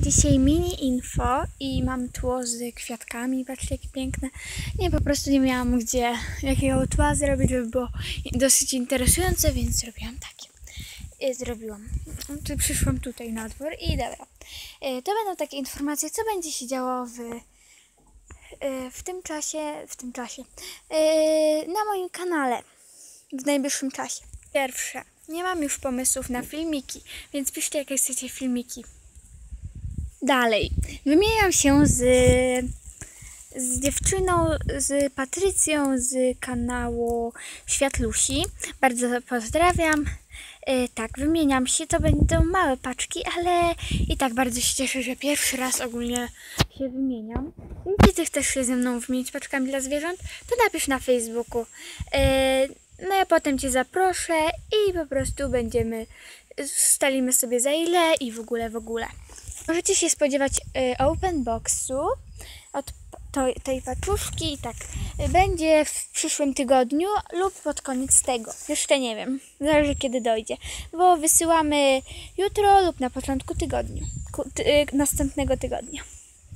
Dzisiaj mini info i mam tło z kwiatkami, patrzcie jakie piękne. Nie, po prostu nie miałam gdzie jakiego tła zrobić, żeby było dosyć interesujące, więc zrobiłam takie. I zrobiłam. Tu przyszłam tutaj na dwór i dobra. Y, To będą takie informacje, co będzie się działo w, y, w tym czasie, w tym czasie, na moim kanale w najbliższym czasie. Pierwsze, nie mam już pomysłów na filmiki, więc piszcie jakie chcecie filmiki. Dalej, wymieniam się z, z dziewczyną, z Patrycją z kanału Światlusi. Bardzo pozdrawiam. E, tak, wymieniam się, to będą małe paczki, ale i tak bardzo się cieszę, że pierwszy raz ogólnie się wymieniam. Jeśli ty chcesz się ze mną wymienić paczkami dla zwierząt, to napisz na Facebooku. E, no ja potem cię zaproszę i po prostu będziemy, ustalimy sobie za ile i w ogóle, w ogóle. Możecie się spodziewać y, open boxu od tej paczuszki i tak y, będzie w przyszłym tygodniu lub pod koniec tego. Jeszcze nie wiem, zależy kiedy dojdzie, bo wysyłamy jutro lub na początku tygodnia, ku, ty, y, następnego tygodnia.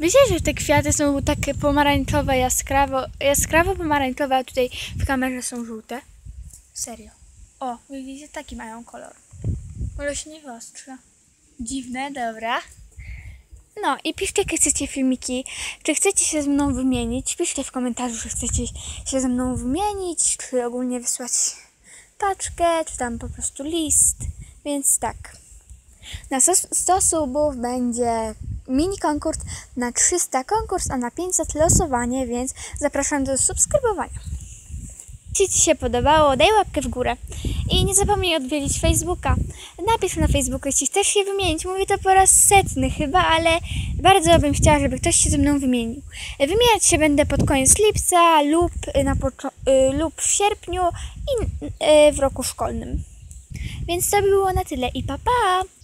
Wiecie, że te kwiaty są takie pomarańczowe, jaskrawo, jaskrawo pomarańczowe, a tutaj w kamerze są żółte? Serio. O, widzicie, taki mają kolor. Może się nie wyostrza. Dziwne, dobra. No i piszcie, jakie chcecie filmiki. Czy chcecie się ze mną wymienić? Piszcie w komentarzu, że chcecie się ze mną wymienić, czy ogólnie wysłać paczkę, czy tam po prostu list. Więc tak. Na 100 100 subów będzie mini konkurs, na 300 konkurs, a na 500 losowanie, więc zapraszam do subskrybowania. Jeśli Ci się podobało, daj łapkę w górę. I nie zapomnij odwiedzić Facebooka. Napisz na Facebooku, jeśli chcesz się wymienić. Mówię to po raz setny chyba, ale bardzo bym chciała, żeby ktoś się ze mną wymienił. Wymieniać się będę pod koniec lipca lub, na y, lub w sierpniu i y, w roku szkolnym. Więc to by było na tyle i pa pa!